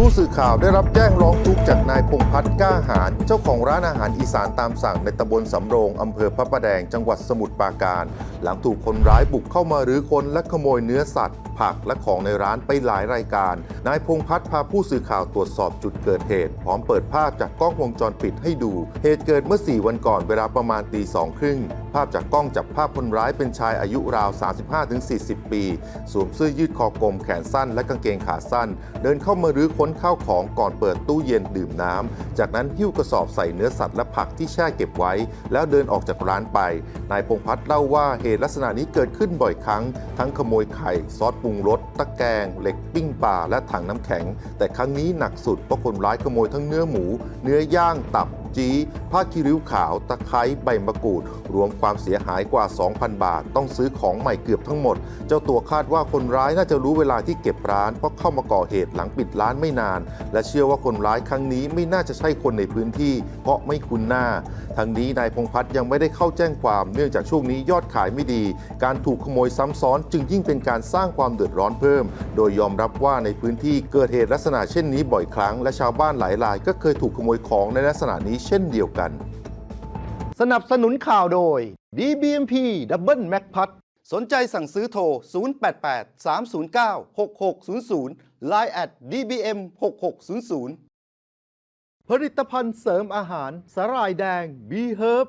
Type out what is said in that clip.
ผู้สื่อข่าวได้รับแจ้งร้องทุกข์จากนายพงพัฒน์ก้าหาร เจ้าของร้านอาหารอีสานตามสั่งในตำบลสำโรงอำเภอพระประแดงจังหวัดสมุทรปราการ หลังถูกคนร้ายบุกเข้ามารื้อค้นและขโมยเนื้อสัตว์ ผักและของในร้านไปหลายรายการ นายพงพัฒน์พาผู้สื่อข่าวตรวจสอบจุดเกิดเหตุ พร้อมเปิดภาพจากกล้องวงจรปิดให้ดู เหตุเกิดเมื่อ 4 วันก่อนเวลาประมาณตีสองครึ่งภาพจากกล้องจับภาพคนร้ายเป็นชายอายุราว 35-40 ปี สวมเสื้อยืดคอกลมแขนสั้นและกางเกงขาสั้น เดินเข้ามารื้อค้นข้าวของก่อนเปิดตู้เย็นดื่มน้ำจากนั้นหิ้วกระสอบใส่เนื้อสัตว์และผักที่แช่เก็บไว้ แล้วเดินออกจากร้านไป นายพงพัฒน์เล่าว่าเหตุลักษณะนี้เกิดขึ้นบ่อยครั้ง ทั้งขโมยไข่ซอสปรุงรสตะแกรงเหล็กปิ้งปลาและถังน้ำแข็ง แต่ครั้งนี้หนักสุดเพราะคนร้ายขโมยทั้งเนื้อหมู เนื้อย่างตับ จีผ้าคีริ้วขาว ตะไคร้ใบมะกรูด รวมความเสียหายกว่า 2,000 บาท ต้องซื้อของใหม่เกือบทั้งหมด เจ้าตัวคาดว่าคนร้ายน่าจะรู้เวลาที่เก็บร้าน เพราะเข้ามาก่อเหตุหลังปิดร้านไม่นาน และเชื่อว่าคนร้ายครั้งนี้ไม่น่าจะใช่คนในพื้นที่ เพราะไม่คุ้นหน้า ทั้งนี้นายพงพัฒน์ยังไม่ได้เข้าแจ้งความเนื่องจากช่วงนี้ยอดขายไม่ดี การถูกขโมยซ้ำซ้อน จึงยิ่งเป็นการสร้างความเดือดร้อนเพิ่ม โดยยอมรับว่าในพื้นที่เกิดเหตุลักษณะเช่นนี้บ่อยครั้ง และชาวบ้านหลายรายก็เคยถูกขโมยของในลักษณะนี้เช่นเดียวกัน สนับสนุนข่าวโดย DBMP Double Mac พัดสนใจสั่งซื้อโทร 088 309 6600 Line at DBM 6600ผลิตภัณฑ์เสริมอาหารสาหร่ายแดง B Herb